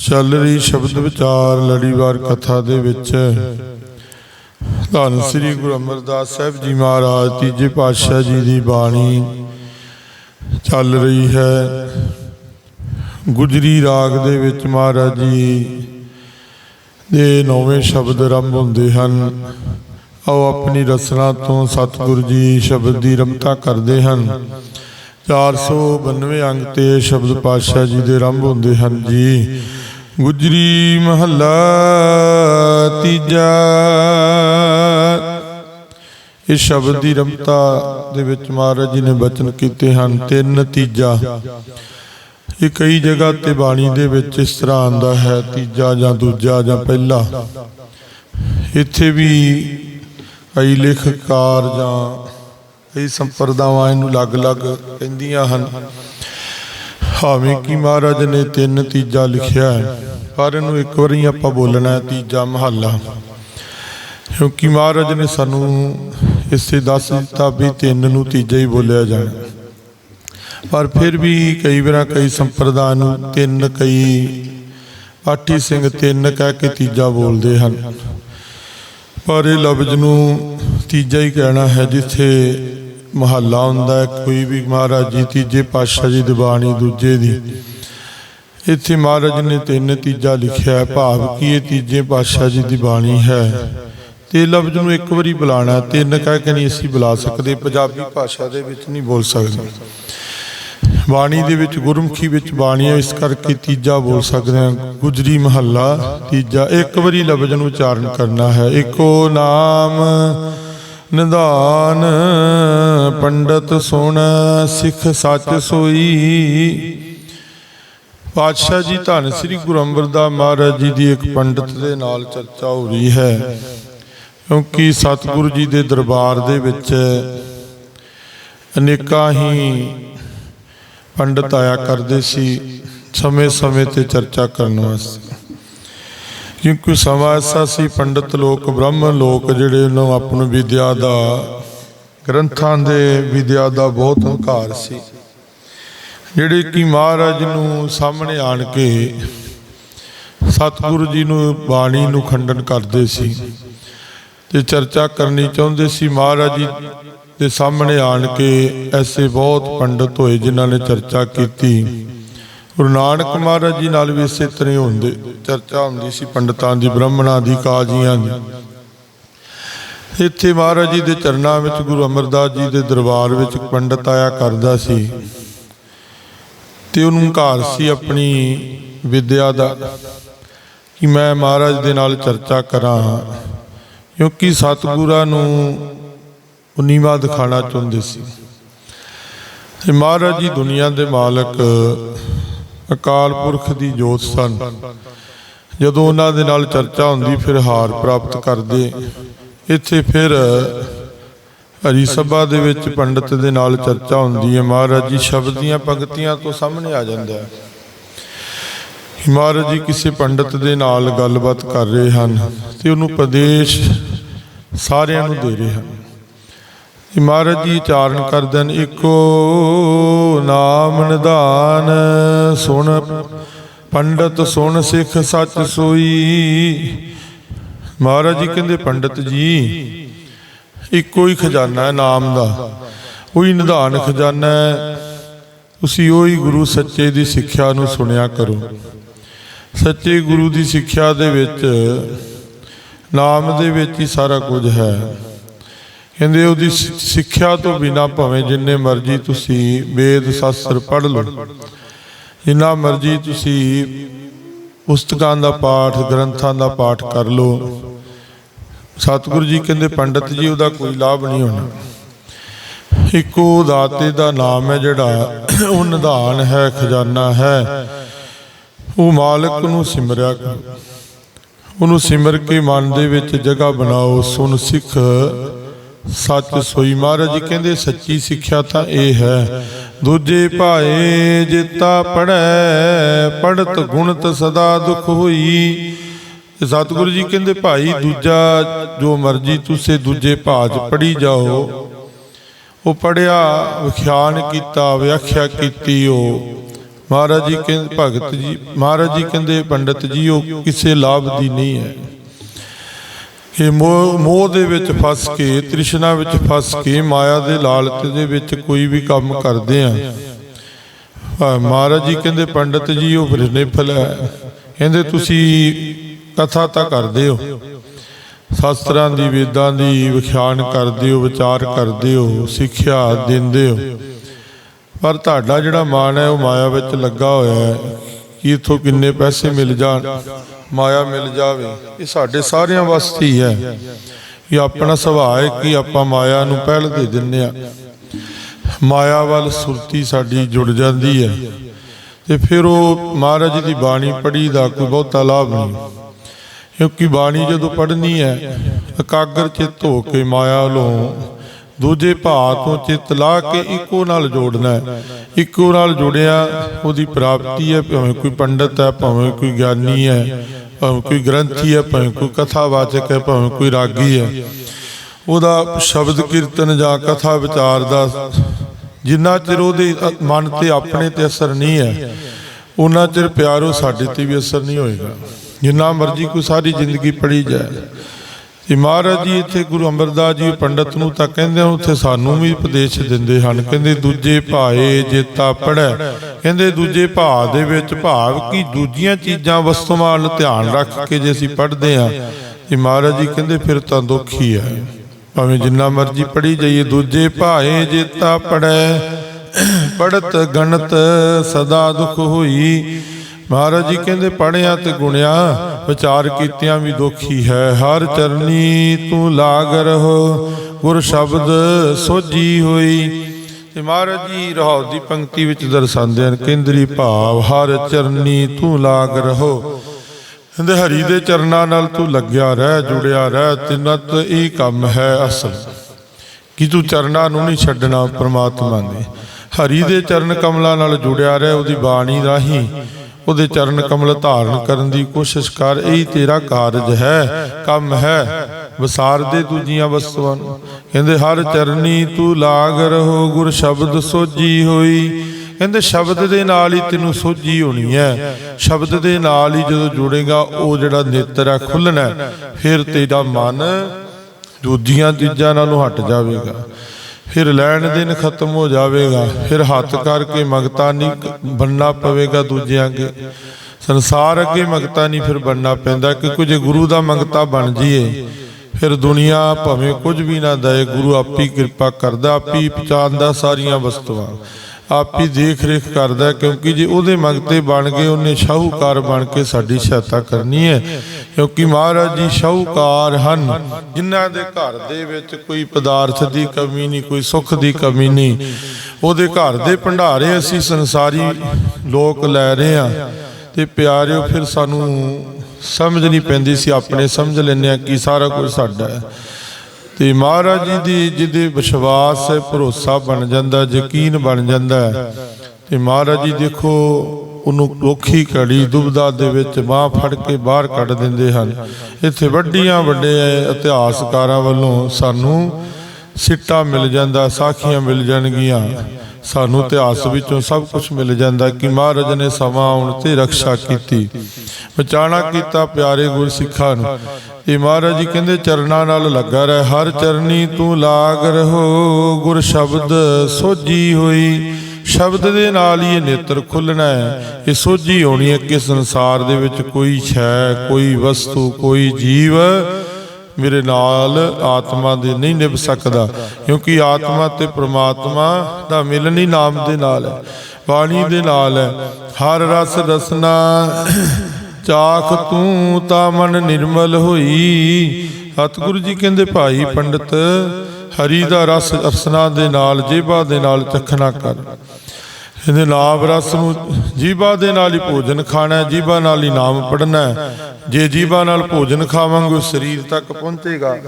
ਚੱਲ ਰਹੀ ਸ਼ਬਦ ਵਿਚਾਰ ਲੜੀਵਾਰ ਕਥਾ ਦੇ ਵਿੱਚ। ਧੰਨ ਸ੍ਰੀ ਗੁਰੂ ਅਮਰਦਾਸ ਸਾਹਿਬ ਜੀ ਮਹਾਰਾਜ, ਤੀਜੇ ਪਾਤਸ਼ਾਹ ਜੀ ਦੀ ਬਾਣੀ ਚੱਲ ਰਹੀ ਹੈ। ਗੁਜਰੀ ਰਾਗ ਦੇ ਵਿੱਚ ਮਹਾਰਾਜ ਜੀ ਦੇ ਨੌਵੇਂ ਸ਼ਬਦ ਆਰੰਭ ਹੁੰਦੇ ਹਨ। ਆਓ ਆਪਣੀ ਰਸਨਾ ਤੋਂ ਸਤਿਗੁਰੂ ਜੀ ਸ਼ਬਦ ਦੀ ਰਮਤਾ ਕਰਦੇ ਹਨ। 492 ਅੰਗ ਤੇ ਸ਼ਬਦ ਪਾਤਸ਼ਾਹ ਜੀ ਦੇ ਆਰੰਭ ਹੁੰਦੇ ਹਨ ਜੀ। ਗੁਜਰੀ ਮਹੱਲਾ ਤੀਜਾ। ਇਸ ਸ਼ਬਦ ਦੀ ਰਮਤਾ ਦੇ ਵਿੱਚ ਮਹਾਰਾਜ ਜੀ ਨੇ ਬਚਨ ਕੀਤੇ ਹਨ, ਤਿੰਨ ਨਤੀਜਾ ਇਹ ਕਈ ਜਗ੍ਹਾ ਤੇ ਬਾਣੀ ਦੇ ਵਿੱਚ ਇਸ ਤਰ੍ਹਾਂ ਆਂਦਾ ਹੈ, ਤੀਜਾ ਜਾਂ ਦੂਜਾ ਜਾਂ ਪਹਿਲਾ। ਇੱਥੇ ਵੀ ਕਈ ਲੇਖਕਾਰ ਜਾਂ ਕਈ ਸੰਪਰਦਾਵਾਂ ਇਹਨੂੰ ਅਲੱਗ-ਅਲੱਗ ਕਹਿੰਦੀਆਂ ਹਨ। ਭਾਵੇਂ ਕਿ ਮਹਾਰਾਜ ਨੇ ਤਿੰਨ ਤੀਜਾ ਲਿਖਿਆ ਹੈ। ਪਰ ਇਹਨੂੰ ਇੱਕ ਵਾਰੀ ਆਪਾਂ ਬੋਲਣਾ ਹੈ ਤੀਜਾ ਮਹੱਲਾ। ਕਿਉਂਕਿ ਮਹਾਰਾਜ ਨੇ ਸਾਨੂੰ ਇਸੇ ਦੱਸ ਦਿੱਤਾ ਵੀ ਤਿੰਨ ਨੂੰ ਤੀਜਾ ਹੀ ਬੋਲਿਆ ਜਾਣਾ। ਪਰ ਫਿਰ ਵੀ ਕਈ ਵਾਰ ਕਈ ਸੰਪਰਦਾਇ ਨੂੰ ਤਿੰਨ ਕਈ, ਪਾਠੀ ਸਿੰਘ ਤਿੰਨ ਕਹਿ ਕੇ ਤੀਜਾ ਬੋਲਦੇ ਹਨ। ਪਰ ਇਹ ਲਫ਼ਜ਼ ਨੂੰ ਤੀਜਾ ਹੀ ਕਹਿਣਾ ਹੈ ਜਿੱਥੇ ਮਹੱਲਾ ਹੁੰਦਾ ਹੈ, ਕੋਈ ਵੀ ਮਹਾਰਾਜ ਜੀ, ਤੀਜੇ ਪਾਤਸ਼ਾਹ ਜੀ ਦੀ ਬਾਣੀ ਦੂਜੇ ਦੀ। ਇੱਥੇ ਮਹਾਰਾਜ ਨੇ ਤਿੰਨ ਤੀਜਾ ਲਿਖਿਆ ਹੈ, ਭਾਵ ਕਿ ਇਹ ਤੀਜੇ ਪਾਤਸ਼ਾਹ ਜੀ ਦੀ ਬਾਣੀ ਹੈ। ਤੇ ਲਫ਼ਜ਼ ਨੂੰ ਇੱਕ ਵਾਰੀ ਬੁਲਾਣਾ ਤਿੰਨ ਕਹਿ ਕੇ ਨਹੀਂ ਅਸੀਂ ਬੁਲਾ ਸਕਦੇ, ਪੰਜਾਬੀ ਭਾਸ਼ਾ ਦੇ ਵਿੱਚ ਨਹੀਂ ਬੋਲ ਸਕਦੇ। ਬਾਣੀ ਦੇ ਵਿੱਚ, ਗੁਰਮੁਖੀ ਵਿੱਚ ਬਾਣੀ ਹੈ ਇਸ ਕਰਕੇ ਤੀਜਾ ਬੋਲ ਸਕਦੇ ਹਾਂ, ਗੁਜਰੀ ਮਹੱਲਾ ਤੀਜਾ, ਇੱਕ ਵਾਰੀ ਲਫ਼ਜ਼ ਨੂੰ ਉਚਾਰਨ ਕਰਨਾ ਹੈ, ਇੱਕੋ ਨਾਮ ਨਿਧਾਨ, ਪੰਡਤ ਸੁਣ, ਸਿੱਖ ਸੱਚ ਸੋਈ। ਪਾਤਸ਼ਾਹ ਜੀ, ਧੰਨ ਸ੍ਰੀ ਗੁਰੂ ਅਮਰਦਾਸ ਮਹਾਰਾਜ ਜੀ ਦੀ ਇੱਕ ਪੰਡਤ ਦੇ ਨਾਲ ਚਰਚਾ ਹੋ ਰਹੀ ਹੈ। ਕਿਉਂਕਿ ਸਤਿਗੁਰੂ ਜੀ ਦੇ ਦਰਬਾਰ ਦੇ ਵਿੱਚ ਅਨੇਕਾਂ ਹੀ ਪੰਡਤ ਆਇਆ ਕਰਦੇ ਸੀ, ਸਮੇਂ-ਸਮੇਂ ਤੇ ਚਰਚਾ ਕਰਨ ਵਾਸਤੇ। ਕਿਉਂਕਿ ਸਮਾਂ ਐਸਾ ਸੀ ਪੰਡਤ ਲੋਕ ਬ੍ਰਾਹਮਣ ਲੋਕ ਜਿਹੜੇ ਨੂੰ ਆਪਣ ਵਿਦਿਆ ਦਾ, ਗ੍ਰੰਥਾਂ ਦੇ ਵਿਦਿਆ ਦਾ ਬਹੁਤ ਹੰਕਾਰ ਸੀ। ਜਿਹੜੇ ਕਿ ਮਹਾਰਾਜ ਨੂੰ ਸਾਹਮਣੇ ਆਣ ਕੇ ਸਤਿਗੁਰੂ ਜੀ ਨੂੰ ਬਾਣੀ ਨੂੰ ਖੰਡਨ ਕਰਦੇ ਸੀ ਤੇ ਚਰਚਾ ਕਰਨੀ ਚਾਹੁੰਦੇ ਸੀ, ਮਹਾਰਾਜ ਜੀ ਦੇ ਸਾਹਮਣੇ ਆਣ ਕੇ ਐਸੇ ਬਹੁਤ ਪੰਡਤ ਹੋਏ ਜਿਨ੍ਹਾਂ ਨੇ ਚਰਚਾ ਕੀਤੀ। ਗੁਰੂ ਨਾਨਕ ਮਹਾਰਾਜ ਜੀ ਨਾਲ ਵੀ ਇਸੇ ਤਰ੍ਹਾਂ ਹੁੰਦੇ। ਚਰਚਾ ਹੁੰਦੀ ਸੀ ਪੰਡਤਾਂ ਦੀ, ਬ੍ਰਾਹਮਣਾਂ ਦੀ, ਕਾਜ਼ੀਆਂ ਦੀ। ਇੱਥੇ ਮਹਾਰਾਜ ਜੀ ਦੇ ਚਰਨਾਂ ਵਿੱਚ ਗੁਰੂ ਅਮਰਦਾਸ ਜੀ ਦੇ ਦਰਬਾਰ ਵਿੱਚ ਇੱਕ ਪੰਡਤ ਆਇਆ ਕਰਦਾ ਸੀ। ਤੇ ਉਹਨੂੰ ਘਰ ਸੀ ਆਪਣੀ ਵਿਦਿਆ ਦਾ ਕਿ ਮੈਂ ਮਹਾਰਾਜ ਦੇ ਨਾਲ ਚਰਚਾ ਕਰਾਂ। ਕਿਉਂਕਿ ਸਤਿਗੁਰਾਂ ਨੂੰ ਉਹ ਨੀਵਾ ਦਿਖਾਣਾ ਚਾਹੁੰਦੇ ਸੀ। ਤੇ ਮਹਾਰਾਜ ਜੀ ਦੁਨੀਆ ਦੇ ਮਾਲਕ ਅਕਾਲ ਪੁਰਖ ਦੀ ਜੋਤ ਸਨ। ਜਦੋਂ ਉਹਨਾਂ ਦੇ ਨਾਲ ਚਰਚਾ ਹੁੰਦੀ, ਫਿਰ ਹਾਰ ਪ੍ਰਾਪਤ ਕਰਦੇ। ਇੱਥੇ ਫਿਰ ਹਰੀ ਸਭਾ ਦੇ ਵਿੱਚ ਪੰਡਤ ਦੇ ਨਾਲ ਚਰਚਾ ਹੁੰਦੀ ਹੈ। ਮਹਾਰਾਜ ਜੀ ਸ਼ਬਦ ਦੀਆਂ ਪੰਕਤੀਆਂ ਤੋਂ ਸਾਹਮਣੇ ਆ ਜਾਂਦਾ ਹੈ। ਮਹਾਰਾਜ ਜੀ ਕਿਸੇ ਪੰਡਤ ਦੇ ਨਾਲ ਗੱਲਬਾਤ ਕਰ ਰਹੇ ਹਨ ਤੇ ਉਹਨੂੰ ਉਪਦੇਸ਼ ਸਾਰਿਆਂ ਨੂੰ ਦੇ ਰਹੇ ਹਨ। ਕਿ ਮਹਾਰਾਜ ਜੀ ਉਚਾਰਨ ਕਰਦੇ ਨੇ ਇੱਕੋ ਨਾਮ ਨਿਧਾਨ। ਸੁਣ ਪੰਡਤ, ਸੁਣ ਸਿੱਖ ਸੱਚ ਸੋਈ। ਮਹਾਰਾਜ ਜੀ ਕਹਿੰਦੇ, ਪੰਡਤ ਜੀ, ਇੱਕੋ ਹੀ ਖਜ਼ਾਨਾ ਹੈ ਨਾਮ ਦਾ। ਉਹੀ ਨਿਧਾਨ ਖਜ਼ਾਨਾ ਹੈ। ਤੁਸੀਂ ਉਹੀ ਗੁਰੂ ਸੱਚੇ ਦੀ ਸਿੱਖਿਆ ਨੂੰ ਸੁਣਿਆ ਕਰੋ। ਸੱਚੇ ਗੁਰੂ ਦੀ ਸਿੱਖਿਆ ਦੇ ਵਿੱਚ, ਨਾਮ ਦੇ ਵਿੱਚ ਹੀ ਸਾਰਾ ਕੁਝ ਹੈ। ਕਹਿੰਦੇ ਉਹਦੀ ਸਿੱਖਿਆ ਤੋਂ ਬਿਨਾ ਭਾਵੇਂ ਜਿੰਨੇ ਮਰਜ਼ੀ ਤੁਸੀਂ ਵੇਦ ਸ਼ਾਸਤਰ ਪੜ੍ਹ ਲਓ। ਜਿੰਨਾ ਮਰਜ਼ੀ ਤੁਸੀਂ ਪੁਸਤਕਾਂ ਦਾ ਪਾਠ, ਗ੍ਰੰਥਾਂ ਦਾ ਪਾਠ ਕਰ ਲਓ। ਸਤਿਗੁਰੂ ਜੀ ਕਹਿੰਦੇ, ਪੰਡਤ ਜੀ, ਉਹਦਾ ਕੋਈ ਲਾਭ ਨਹੀਂ ਹੋਣਾ। ਇੱਕੋ ਦਾਤੇ ਦਾ ਨਾਮ ਹੈ ਜਿਹੜਾ ਉਹ ਨਿਧਾਨ ਹੈ, ਖਜ਼ਾਨਾ ਹੈ। ਉਹ ਮਾਲਕ ਨੂੰ ਸਿਮਰਿਆ ਕਰੋ। ਉਹਨੂੰ ਸਿਮਰ ਕੇ ਮਨ ਦੇ ਵਿੱਚ ਜਗ੍ਹਾ ਬਣਾਓ ਸੁਨ ਸਿੱਖ ਸੱਚ ਸੋਈ ਮਹਾਰਾਜ ਜੀ ਕਹਿੰਦੇ, ਸੱਚੀ ਸਿੱਖਿਆ ਤਾਂ ਇਹ ਹੈ। ਦੂਜੇ ਭਾਏ ਜੇਤਾ ਪੜੈ ਪੜਤ ਗੁਣਤ ਸਦਾ ਦੁਖ ਹੋਈ। ਸਤਿਗੁਰੂ ਜੀ ਕਹਿੰਦੇ, ਭਾਈ ਦੂਜਾ ਜੋ ਮਰਜ਼ੀ ਤੁਸੀਂ ਦੂਜੇ ਭਾਜ ਪੜੀ ਜਾਓ। ਉਹ ਪੜਿਆ ਵਿਖਿਆਨ ਕੀਤਾ, ਵਿਆਖਿਆ ਕੀਤੀ ਉਹ ਮਹਾਰਾਜ ਜੀ ਕਹਿੰਦੇ, ਭਗਤ ਜੀ, ਮਹਾਰਾਜ ਜੀ ਕਹਿੰਦੇ, ਪੰਡਤ ਜੀ, ਉਹ ਕਿਸੇ ਲਾਭ ਦੀ ਨਹੀਂ ਹੈ। ਇਹ ਮੋਹ ਮੋਹ ਦੇ ਵਿੱਚ ਫਸ ਕੇ, ਤ੍ਰਿਸ਼ਨਾ ਵਿੱਚ ਫਸ ਕੇ, ਮਾਇਆ ਦੇ ਲਾਲਚ ਦੇ ਵਿੱਚ ਕੋਈ ਵੀ ਕੰਮ ਕਰਦੇ ਆ। ਮਹਾਰਾਜ ਜੀ ਕਹਿੰਦੇ, ਪੰਡਤ ਜੀ, ਉਹ ਫਿਰ ਨਿਫਲ ਹੈ। ਕਹਿੰਦੇ, ਤੁਸੀਂ ਕਥਾ ਤਾਂ ਕਰਦੇ ਹੋ। ਸ਼ਾਸਤਰਾਂ ਦੀ, ਵੇਦਾਂ ਦੀ ਵਿਖਿਆਨ ਕਰਦੇ ਹੋ, ਵਿਚਾਰ ਕਰਦੇ ਹੋ, ਸਿੱਖਿਆ ਦਿੰਦੇ ਹੋ। ਪਰ ਤੁਹਾਡਾ ਜਿਹੜਾ ਮਨ ਹੈ, ਉਹ ਮਾਇਆ ਵਿੱਚ ਲੱਗਾ ਹੋਇਆ ਹੈ। ਕਿ ਇਥੋਂ ਕਿੰਨੇ ਪੈਸੇ ਮਿਲ ਜਾਣ, ਮਾਇਆ ਮਿਲ ਜਾਵੇ, ਇਹ ਸਾਡੇ ਸਾਰਿਆਂ ਵਾਸਤੇ ਹੀ ਹੈ। ਇਹ ਆਪਣਾ ਸੁਭਾਅ ਹੈ ਕਿ ਆਪਾਂ ਮਾਇਆ ਨੂੰ ਪਹਿਲ ਦੇ ਦਿੰਨੇ ਆ ਮਾਇਆ ਵੱਲ ਸੁਰਤੀ ਸਾਡੀ ਜੁੜ ਜਾਂਦੀ ਹੈ। ਤੇ ਫਿਰ ਉਹ ਮਹਾਰਾਜ ਦੀ ਬਾਣੀ ਪੜ੍ਹੀ ਦਾ ਕੋਈ ਬਹੁਤਾ ਲਾਭ ਨਹੀਂ। ਕਿਉਂਕਿ ਬਾਣੀ ਜਦੋਂ ਪੜ੍ਹਨੀ ਹੈ, ਇਕਾਗਰ ਚਿੱਤ ਹੋ ਕੇ ਮਾਇਆ ਵੱਲੋਂ ਦੂਜੇ ਭਾਅ ਤੋਂ ਚਿੱਤ ਲਾ ਕੇ ਇੱਕੋ ਨਾਲ ਜੋੜਨਾ ਹੈ। ਇੱਕੋ ਨਾਲ ਜੁੜਿਆ, ਉਹਦੀ ਪ੍ਰਾਪਤੀ ਹੈ, ਭਾਵੇਂ ਕੋਈ ਪੰਡਤ ਹੈ, ਭਾਵੇਂ ਕੋਈ ਗਿਆਨੀ ਹੈ, ਭਾਵੇਂ ਕੋਈ ਗ੍ਰੰਥੀ ਹੈ, ਭਾਵੇਂ ਕੋਈ ਕਥਾਵਾਚਕ ਹੈ, ਭਾਵੇਂ ਕੋਈ ਰਾਗੀ ਹੈ। ਉਹਦਾ ਸ਼ਬਦ ਕੀਰਤਨ ਜਾਂ ਕਥਾ ਵਿਚਾਰ ਦਾ ਜਿੰਨਾ ਚਿਰ ਉਹਦੇ ਮਨ ਤੇ ਆਪਣੇ ਤੇ ਅਸਰ ਨਹੀਂ ਹੈ, ਉਹਨਾਂ ਚਿਰ ਪਿਆਰ ਉਹ ਸਾਡੇ ਤੇ ਵੀ ਅਸਰ ਨਹੀਂ ਹੋਏਗਾ। ਜਿੰਨਾ ਮਰਜ਼ੀ ਕੋਈ ਸਾਰੀ ਜ਼ਿੰਦਗੀ ਪੜੀ ਜਾਏ। ਤੇ ਮਹਾਰਾਜ ਜੀ, ਇੱਥੇ ਗੁਰੂ ਅਮਰਦਾਸ ਜੀ ਪੰਡਤ ਨੂੰ ਤਾਂ ਕਹਿੰਦੇ ਹਨ ਉੱਥੇ ਸਾਨੂੰ ਵੀ ਉਪਦੇਸ਼ ਦਿੰਦੇ ਹਨ। ਕਹਿੰਦੇ, ਦੂਜੇ ਭਾਏ ਜੇਤਾ ਪੜੈ ਕਹਿੰਦੇ, ਦੂਜੇ ਭਾਅ ਦੇ ਵਿੱਚ ਭਾਵ ਕਿ ਦੂਜੀਆਂ ਚੀਜ਼ਾਂ ਵਸਤੂਆਂ ਵੱਲ ਧਿਆਨ ਰੱਖ ਕੇ ਜੇ ਅਸੀਂ ਪੜ੍ਹਦੇ ਹਾਂ। ਤੇ ਮਹਾਰਾਜ ਜੀ ਕਹਿੰਦੇ, ਫਿਰ ਤਾਂ ਦੁੱਖ ਹੀ। ਆ ਭਾਵੇਂ ਜਿੰਨਾ ਮਰਜ਼ੀ ਪੜ੍ਹੀ ਜਾਈਏ, ਦੂਜੇ ਭਾਏ ਜੇਤਾ ਪੜੈ ਪੜਤ ਗਣਤ ਸਦਾ ਦੁਖ ਹੋਈ। ਮਹਾਰਾਜ ਜੀ ਕਹਿੰਦੇ ਪੜਿਆ ਤੇ ਗੁਣਿਆ। ਵਿਚਾਰ ਕੀਤਿਆਂ ਵੀ ਦੁਖੀ ਹੈ। ਹਰ ਚਰਨੀ ਤੂੰ ਲਾਗ ਰਹੋ, ਗੁਰ ਸ਼ਬਦ ਸੋਜੀ ਹੋਈ। ਤੇ ਮਹਾਰਾਜ ਜੀ ਰਹਾਉ ਦੀ ਪੰਕਤੀ ਵਿੱਚ ਦਰਸਾਉਂਦੇ ਹਨ, ਕੇਂਦਰੀ ਭਾਵ, ਹਰ ਚਰਨੀ ਤੂੰ ਲਾਗ ਰਹੋ। ਕਹਿੰਦੇ ਹਰੀ ਦੇ ਚਰਨਾਂ ਨਾਲ ਤੂੰ ਲੱਗਿਆ ਰਹਿ, ਜੁੜਿਆ ਰਹਿ, ਤਿੰਨਤ ਇਹ ਕੰਮ ਹੈ ਅਸਲ। ਕਿ ਤੂੰ ਚਰਨਾਂ ਨੂੰ ਨਹੀਂ ਛੱਡਣਾ ਪ੍ਰਮਾਤਮਾ ਨੇ। ਹਰੀ ਦੇ ਚਰਨ ਕਮਲਾਂ ਨਾਲ ਜੁੜਿਆ ਰਹਿ, ਉਹਦੀ ਬਾਣੀ ਰਾਹੀਂ ਉਹਦੇ ਚਰਨ ਕਮਲ ਧਾਰਨ ਕਰਨ ਦੀ ਕੋਸ਼ਿਸ਼ ਕਰ, ਇਹੀ ਤੇਰਾ ਕਾਰਜ ਹੈ, ਕੰਮ ਹੈ, ਵਿਸਾਰ ਦੇ ਦੂਜੀਆਂ ਵਸਤੂਆਂ ਨੂੰ। ਕਹਿੰਦੇ, ਹਰ ਚਰਨੀ ਤੂੰ ਲਾਗ ਰਹੋ, ਗੁਰ ਸ਼ਬਦ ਸੋਜੀ ਹੋਈ। ਕਹਿੰਦੇ, ਸ਼ਬਦ ਦੇ ਨਾਲ ਹੀ ਤੈਨੂੰ ਸੋਝੀ ਹੋਣੀ ਹੈ। ਸ਼ਬਦ ਦੇ ਨਾਲ ਹੀ ਜਦੋਂ ਜੁੜੇਗਾ, ਉਹ ਜਿਹੜਾ ਨੇਤਰ ਹੈ ਖੁੱਲਣਾ ਫਿਰ ਤੇਰਾ ਮਨ ਦੂਜੀਆਂ ਚੀਜ਼ਾਂ ਨਾਲੋਂ ਹਟ ਜਾਵੇਗਾ। ਫਿਰ ਲੈਣ ਦੇਣ ਖਤਮ ਹੋ ਜਾਵੇਗਾ। ਫਿਰ ਹੱਥ ਕਰਕੇ ਮੰਗਤਾ ਨਹੀਂ ਬੰਨਾ ਪਵੇਗਾ ਦੂਜਿਆਂ ਅੱਗੇ। ਸੰਸਾਰ ਅੱਗੇ ਮੰਗਤਾ ਨਹੀਂ ਫਿਰ ਬੰਨਾ ਪੈਂਦਾ, ਕਿਉਂਕਿ ਜੇ ਗੁਰੂ ਦਾ ਮੰਗਤਾ ਬਣ ਜਾਈਏ, ਫਿਰ ਦੁਨੀਆ ਭਾਵੇਂ ਕੁਝ ਵੀ ਨਾ ਦਏ, ਗੁਰੂ ਆਪੀ ਕਿਰਪਾ ਕਰਦਾ, ਆਪੀ ਪਛਾਣਦਾ ਸਾਰੀਆਂ ਵਸਤੂਆਂ। ਆਪ ਹੀ ਦੇਖ ਰੇਖ ਕਰਦਾ ਕਿਉਂਕਿ ਜੇ ਉਹਦੇ ਮੰਗਤੇ ਬਣ ਗਏ, ਉਹਨੇ ਸ਼ਾਹੂਕਾਰ ਬਣ ਕੇ ਸਾਡੀ ਸਹਾਇਤਾ ਕਰਨੀ ਹੈ। ਕਿਉਂਕਿ ਮਹਾਰਾਜ ਜੀ ਸ਼ਾਹੂਕਾਰ ਹਨ। ਜਿਨ੍ਹਾਂ ਦੇ ਘਰ ਦੇ ਵਿੱਚ ਕੋਈ ਪਦਾਰਥ ਦੀ ਕਮੀ ਨਹੀਂ, ਕੋਈ ਸੁੱਖ ਦੀ ਕਮੀ ਨਹੀਂ। ਉਹਦੇ ਘਰ ਦੇ ਭੰਡਾਰੇ ਅਸੀਂ ਸੰਸਾਰੀ ਲੋਕ ਲੈ ਰਹੇ ਆ ਤੇ ਪਿਆਰਿਓ, ਫਿਰ ਸਾਨੂੰ ਸਮਝ ਨਹੀਂ ਪੈਂਦੀ ਸੀ, ਆਪਣੇ ਸਮਝ ਲੈਂਦੇ ਆ ਕਿ ਸਾਰਾ ਕੁਝ ਸਾਡਾ ਹੈ। ਤੇ ਮਹਾਰਾਜ ਜੀ ਦੀ ਜਿਹਦੇ ਵਿਸ਼ਵਾਸ ਹੈ, ਭਰੋਸਾ ਬਣ ਜਾਂਦਾ, ਯਕੀਨ ਬਣ ਜਾਂਦਾ ਹੈ। ਤੇ ਮਹਾਰਾਜ ਜੀ ਦੇਖੋ, ਉਹਨੂੰ ਔਖੀ ਘੜੀ ਦੁਬਦਾ ਦੇ ਵਿੱਚ ਬਾਹ ਫੜ ਕੇ ਬਾਹਰ ਕੱਢ ਦਿੰਦੇ ਹਨ। ਇੱਥੇ ਵੱਡੀਆਂ ਵੱਡੇ ਇਤਿਹਾਸਕਾਰਾਂ ਵੱਲੋਂ ਸਾਨੂੰ ਸਿੱਟਾ ਮਿਲ ਜਾਂਦਾ, ਸਾਖੀਆਂ ਮਿਲ ਜਾਣਗੀਆਂ। ਸਾਨੂੰ ਇਤਿਹਾਸ ਵਿੱਚੋਂ ਸਭ ਕੁਝ ਮਿਲ ਜਾਂਦਾ ਕਿ ਮਹਾਰਾਜ ਨੇ ਸਮਾਂ ਆਉਣ ਤੇ ਰੱਖਿਆ ਕੀਤੀ। ਬਚਾਣਾ ਕੀਤਾ ਪਿਆਰੇ ਗੁਰ ਸਿੱਖਾਂ ਨੂੰ। ਇਹ ਮਹਾਰਾਜ ਜੀ ਕਹਿੰਦੇ, ਚਰਨਾਂ ਨਾਲ ਲੱਗਾ ਰਹਿ, ਹਰ ਚਰਨੀ ਤੂੰ ਲਾਗ ਰਹੋ। ਗੁਰ ਸ਼ਬਦ ਸੋਜੀ ਹੋਈ, ਸ਼ਬਦ ਦੇ ਨਾਲ ਹੀ ਇਹ ਨੇਤਰ ਖੁੱਲਣਾ ਹੈ। ਇਹ ਸੋਝੀ ਹੋਣੀ ਹੈ ਕਿ ਸੰਸਾਰ ਦੇ ਵਿੱਚ ਕੋਈ ਛੈ ਕੋਈ ਵਸਤੂ, ਕੋਈ ਜੀਵ ਮੇਰੇ ਨਾਲ ਆਤਮਾ ਦੇ ਨਹੀਂ ਨਿਭ ਸਕਦਾ, ਕਿਉਂਕਿ ਆਤਮਾ ਤੇ ਪ੍ਰਮਾਤਮਾ ਦਾ ਮਿਲਨ ਹੀ ਨਾਮ ਦੇ ਨਾਲ ਹੈ, ਬਾਣੀ ਦੇ ਨਾਲ ਹੈ। ਹਰ ਰਸ ਰਸਨਾ, ਚਾਖ ਤੂੰ ਤਾਂ ਮਨ ਨਿਰਮਲ ਹੋਈ। ਸਤਿਗੁਰੂ ਜੀ ਕਹਿੰਦੇ, ਭਾਈ ਪੰਡਤ, ਹਰੀ ਦਾ ਰਸ ਅਰਸਨਾ ਦੇ ਨਾਲ, ਜੇਬਾ ਦੇ ਨਾਲ ਚਖਣਾ ਕਰ। ਇਹਦੇ ਨਾਮ ਰਸ ਨੂੰ ਜੀਭਾ ਦੇ ਨਾਲ ਹੀ ਭੋਜਨ ਖਾਣਾ ਹੈ ਨਾਲ ਹੀ ਨਾਮ ਪੜਨਾ ਜੇ ਜੀਭਾ ਨਾਲ ਭੋਜਨ ਖਾਵਾਂਗੇ, ਉਹ ਸਰੀਰ ਤੱਕ ਪਹੁੰਚੇਗਾ।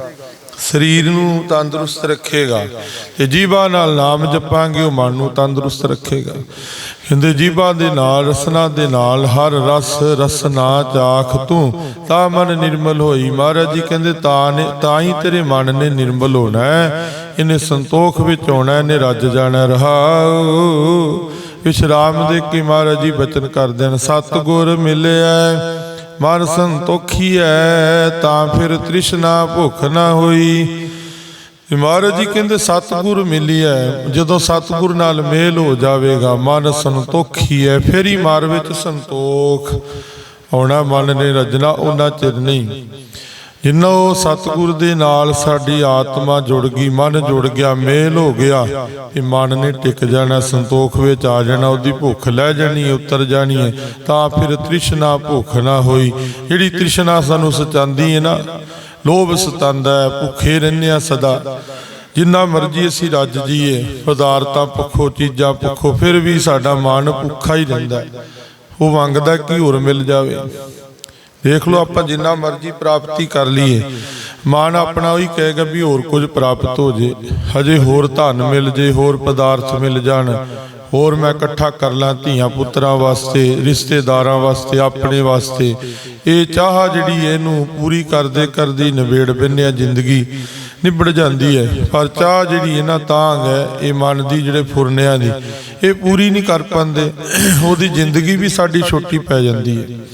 ਸਰੀਰ ਨੂੰ ਤੰਦਰੁਸਤ ਰੱਖੇਗਾ। ਤੇ ਜੀਭਾ ਨਾਲ ਨਾਮ ਜਪਾਂਗੇ, ਉਹ ਮਨ ਨੂੰ ਤੰਦਰੁਸਤ ਰੱਖੇਗਾ। ਕਹਿੰਦੇ ਜੀਭਾ ਦੇ ਨਾਲ, ਰਸਨਾ ਦੇ ਨਾਲ, ਹਰ ਰਸ, ਰਸਨਾ ਚਾਖ ਤੂੰ, ਤਾਂ ਮਨ ਨਿਰਮਲ ਹੋਈ। ਮਹਾਰਾਜ ਜੀ ਕਹਿੰਦੇ, ਤਾਂ ਨੇ, ਤਾਂ ਹੀ ਤੇਰੇ ਮਨ ਨੇ ਨਿਰਮਲ ਹੋਣਾ ਇਹਨੇ ਸੰਤੋਖ ਵਿੱਚ ਆਉਣਾ ਇਹਨੇ ਰੱਜ ਜਾਣਾ, ਰਹਾਉ। ਵਿਸ਼ਰਾਮ ਦੇ ਕੇ ਮਹਾਰਾਜ ਜੀ ਬਚਨ ਕਰਦੇ ਹਨ। ਸਤਿਗੁਰ ਮਿਲਿਆ ਮਨ ਸੰਤੋਖੀਐ, ਤਾਂ ਫਿਰ ਤ੍ਰਿਸ਼ਨਾ ਭੁੱਖ ਨਾ ਹੋਈ। ਮਹਾਰਾਜ ਜੀ ਕਹਿੰਦੇ, ਸਤਿਗੁਰ ਮਿਲਿਆ ਜਦੋਂ ਸਤਿਗੁਰ ਨਾਲ ਮੇਲ ਹੋ ਜਾਵੇਗਾ, ਮਨ ਸੰਤੋਖੀ ਹੈ ਫਿਰ ਹੀ ਮਾਰ ਵਿੱਚ ਸੰਤੋਖ ਆਉਣਾ, ਮਨ ਨੇ ਰਜਣਾ ਉਹਨਾਂ ਚਿਰ ਨਹੀਂ। ਜਿੰਨਾ ਉਹ ਸਤਿਗੁਰ ਦੇ ਨਾਲ ਸਾਡੀ ਆਤਮਾ ਜੁੜ ਗਈ, ਮਨ ਜੁੜ ਗਿਆ, ਮੇਲ ਹੋ ਗਿਆ ਇਹ ਮਨ ਨੇ ਟਿਕ ਜਾਣਾ, ਸੰਤੋਖ ਵਿੱਚ ਆ ਜਾਣਾ, ਉਹਦੀ ਭੁੱਖ ਲੈ ਜਾਣੀ ਉਤਰ ਜਾਣੀ ਹੈ, ਤਾਂ ਫਿਰ ਤ੍ਰਿਸ਼ਨਾ ਭੁੱਖ ਨਾ ਹੋਈ। ਜਿਹੜੀ ਤ੍ਰਿਸ਼ਨਾ ਸਾਨੂੰ ਸਤਾਉਂਦੀ ਹੈ ਨਾ, ਲੋਭ ਸਤਾਉਂਦਾ ਹੈ, ਭੁੱਖੇ ਰਹਿੰਦੇ ਆ ਸਦਾ। ਜਿੰਨਾ ਮਰਜ਼ੀ ਅਸੀਂ ਰੱਜ ਜੀਏ ਪਦਾਰਥਾਂ ਪੱਖੋਂ ਚੀਜ਼ਾਂ ਪੱਖੋਂ ਫਿਰ ਵੀ ਸਾਡਾ ਮਨ ਭੁੱਖਾ ਹੀ ਰਹਿੰਦਾ ਉਹ ਮੰਗਦਾ ਕਿ ਹੋਰ ਮਿਲ ਜਾਵੇ। ਦੇਖ ਲਓ ਆਪਾਂ ਜਿੰਨਾ ਮਰਜ਼ੀ ਪ੍ਰਾਪਤੀ ਕਰ ਲਈਏ। ਮਨ ਆਪਣਾ ਉਹੀ ਕਹੇਗਾ ਵੀ ਹੋਰ ਕੁਝ ਪ੍ਰਾਪਤ ਹੋ ਜੇ। ਹਜੇ ਹੋਰ ਧਨ ਮਿਲ ਜੇ, ਹੋਰ ਪਦਾਰਥ ਮਿਲ ਜਾਣ। ਹੋਰ ਮੈਂ ਇਕੱਠਾ ਕਰ ਲਾਂ ਧੀਆਂ ਪੁੱਤਰਾਂ ਵਾਸਤੇ, ਰਿਸ਼ਤੇਦਾਰਾਂ ਵਾਸਤੇ, ਆਪਣੇ ਵਾਸਤੇ। ਇਹ ਚਾਹ ਜਿਹੜੀ ਇਹਨੂੰ ਪੂਰੀ ਕਰਦੇ ਕਰਦੀ ਨਵੇੜ ਬਿੰਨਿਆ ਜ਼ਿੰਦਗੀ। ਨਿਬੜ ਜਾਂਦੀ ਹੈ। ਪਰ ਚਾਹ ਜਿਹੜੀ ਇਹਨਾਂ ਤਾਂਗ ਹੈ, ਇਹ ਮਨ ਦੀ ਜਿਹੜੇ ਫੁਰਨਿਆਂ ਦੀ। ਇਹ ਪੂਰੀ ਨਹੀਂ ਕਰ ਪਾਉਂਦੇ। ਉਹਦੀ ਜ਼ਿੰਦਗੀ ਵੀ ਸਾਡੀ ਛੋਟੀ ਪੈ ਜਾਂਦੀ ਹੈ।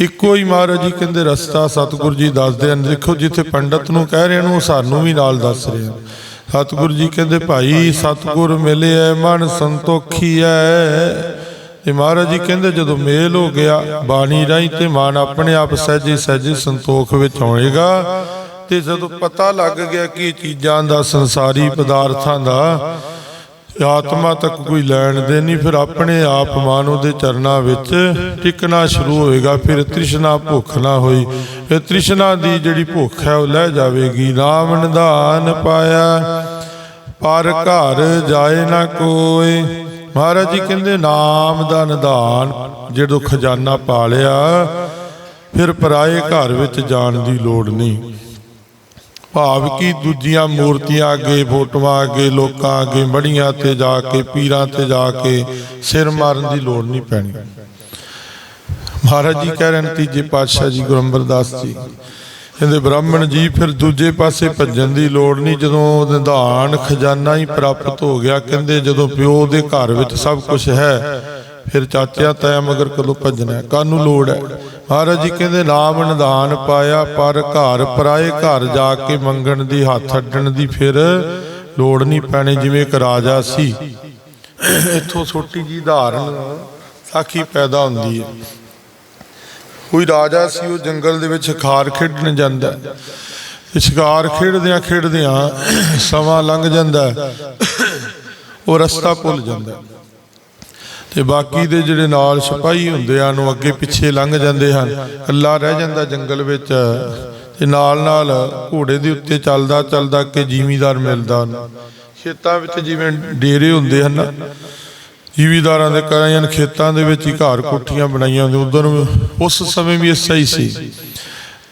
ਇੱਕੋ ਹੀ ਮਹਾਰਾਜ ਜੀ ਕਹਿੰਦੇ, ਰਸਤਾ ਸਤਿਗੁਰੂ ਜੀ ਦੱਸਦੇ ਹਨ। ਦੇਖੋ, ਜਿੱਥੇ ਪੰਡਤ ਨੂੰ ਕਹਿ ਰਹੇ ਨੇ ਉਹ ਸਾਨੂੰ ਵੀ ਨਾਲ ਦੱਸ ਰਹੇ ਹਨ। ਸਤਿਗੁਰੂ ਜੀ ਕਹਿੰਦੇ, ਭਾਈ, ਸਤਿਗੁਰ ਮਿਲਿਆ ਮਨ ਸੰਤੋਖੀ ਹੈ ਤੇ ਮਹਾਰਾਜ ਜੀ ਕਹਿੰਦੇ, ਜਦੋਂ ਮੇਲ ਹੋ ਗਿਆ, ਬਾਣੀ ਰਾਹੀਂ ਤੇ ਮਨ ਆਪਣੇ ਆਪ ਸਹਿਜੇ ਸਹਿਜੇ ਸੰਤੋਖ ਵਿੱਚ ਆਉਏਗਾ ਤੇ ਜਦੋਂ ਪਤਾ ਲੱਗ ਗਿਆ ਕਿ ਚੀਜ਼ਾਂ ਦਾ ਸੰਸਾਰੀ ਪਦਾਰਥਾਂ ਦਾ ਆਤਮਾ ਤੱਕ ਕੋਈ ਲੈਣ ਦੇ ਨਹੀਂ, ਫਿਰ ਆਪਣੇ ਆਪ ਮਨ ਉਹਦੇ ਚਰਨਾਂ ਵਿੱਚ ਟਿਕਣਾ ਸ਼ੁਰੂ ਹੋਏਗਾ, ਫਿਰ ਤ੍ਰਿਸ਼ਨਾ ਭੁੱਖ ਨਾ ਹੋਈ। ਫਿਰ ਤ੍ਰਿਸ਼ਨਾ ਦੀ ਜਿਹੜੀ ਭੁੱਖ ਹੈ, ਉਹ ਲੈ ਜਾਵੇਗੀ। ਨਾਮ ਨਿਧਾਨ ਪਾਇਆ, ਪਰ ਘਰ ਜਾਏ ਨਾ ਕੋਈ। ਮਹਾਰਾਜ ਜੀ ਕਹਿੰਦੇ, ਨਾਮ ਦਾ ਨਿਧਾਨ ਜਦੋਂ ਖਜ਼ਾਨਾ ਪਾ ਲਿਆ ਫਿਰ ਪਰਾਏ ਘਰ ਵਿੱਚ ਜਾਣ ਦੀ ਲੋੜ ਨਹੀਂ। ਭਾਵ ਕੀ ਦੂਜੀਆਂ ਮੂਰਤੀਆਂ ਅੱਗੇ, ਫੋਟੋਆਂ ਅੱਗੇ, ਲੋਕਾਂ ਅੱਗੇ, ਮੜੀਆਂ ਤੇ ਜਾ ਕੇ, ਪੀਰਾਂ ਤੇ ਜਾ ਕੇ ਸਿਰ ਮਾਰਨ ਦੀ ਲੋੜ ਨਹੀਂ ਪੈਣੀ। ਮਹਾਰਾਜ ਜੀ ਕਹਿ ਰਹੇ ਨੇ, ਤੀਜੇ ਪਾਤਸ਼ਾਹ ਜੀ, ਗੁਰੂ ਅਮਰਦਾਸ ਜੀ। ਕਹਿੰਦੇ, ਬ੍ਰਾਹਮਣ ਜੀ, ਫਿਰ ਦੂਜੇ ਪਾਸੇ ਭੱਜਣ ਦੀ ਲੋੜ ਨਹੀਂ, ਜਦੋਂ ਨਿਧਾਨ ਖਜ਼ਾਨਾ ਹੀ ਪ੍ਰਾਪਤ ਹੋ ਗਿਆ। ਕਹਿੰਦੇ, ਜਦੋਂ ਪਿਓ ਦੇ ਘਰ ਵਿੱਚ ਸਭ ਕੁਝ ਹੈ, ਫਿਰ ਚਾਚਿਆਂ ਤਾਇਆ ਮਗਰ ਕਦੋਂ ਭੱਜਣਾ ਹੈ? ਕਾਹਨੂੰ ਲੋੜ ਹੈ? ਮਹਾਰਾਜ ਜੀ ਕਹਿੰਦੇ ਨਾਮ ਨਿਧਾਨ ਪਾਇਆ, ਪਰ ਘਰ ਪਰਾਏ ਘਰ ਜਾ ਕੇ ਮੰਗਣ ਦੀ ਹੱਥ ਅੱਡਣ ਦੀ ਫਿਰ ਲੋੜ ਨਹੀਂ ਪੈਣੀ, ਜਿਵੇਂ ਇੱਕ ਰਾਜਾ ਸੀ। ਇੱਥੋਂ ਛੋਟੀ ਜੀ ਧਾਰਨ ਸਾਖੀ ਪੈਦਾ ਹੁੰਦੀ ਹੈ। ਕੋਈ ਰਾਜਾ ਸੀ, ਉਹ ਜੰਗਲ ਦੇ ਵਿੱਚ ਸ਼ਿਕਾਰ ਖੇਡਣ ਜਾਂਦਾ ਤੇ ਸ਼ਿਕਾਰ ਖੇਡਦਿਆਂ ਖੇਡਦਿਆਂ ਸਮਾਂ ਲੰਘ ਜਾਂਦਾ ਉਹ ਰਸਤਾ ਭੁੱਲ ਜਾਂਦਾ ਤੇ ਬਾਕੀ ਦੇ ਜਿਹੜੇ ਨਾਲ ਸਿਪਾਹੀ ਹੁੰਦੇ ਹਨ ਉਹ ਅੱਗੇ ਪਿੱਛੇ ਲੰਘ ਜਾਂਦੇ ਹਨ। ਅੱਲਾ ਰਹਿ ਜਾਂਦਾ ਜੰਗਲ ਵਿੱਚ ਤੇ ਨਾਲ ਨਾਲ ਘੋੜੇ ਦੇ ਉੱਤੇ ਚੱਲਦਾ ਚੱਲਦਾ ਕਿ ਜ਼ਿਮੀਦਾਰ ਮਿਲਦਾ ਖੇਤਾਂ ਵਿੱਚ ਜਿਵੇਂ ਡੇਰੇ ਹੁੰਦੇ ਹਨ ਨਾ, ਜ਼ਿਮੀਦਾਰਾਂ ਦੇ ਕਰਾਇਆਂ ਖੇਤਾਂ ਦੇ ਵਿੱਚ ਹੀ ਘਰ ਕੋਠੀਆਂ ਬਣਾਈਆਂ ਹੁੰਦੀਆਂ। ਉਧਰ ਉਸ ਸਮੇਂ ਵੀ ਐਸਾ ਹੀ ਸੀ।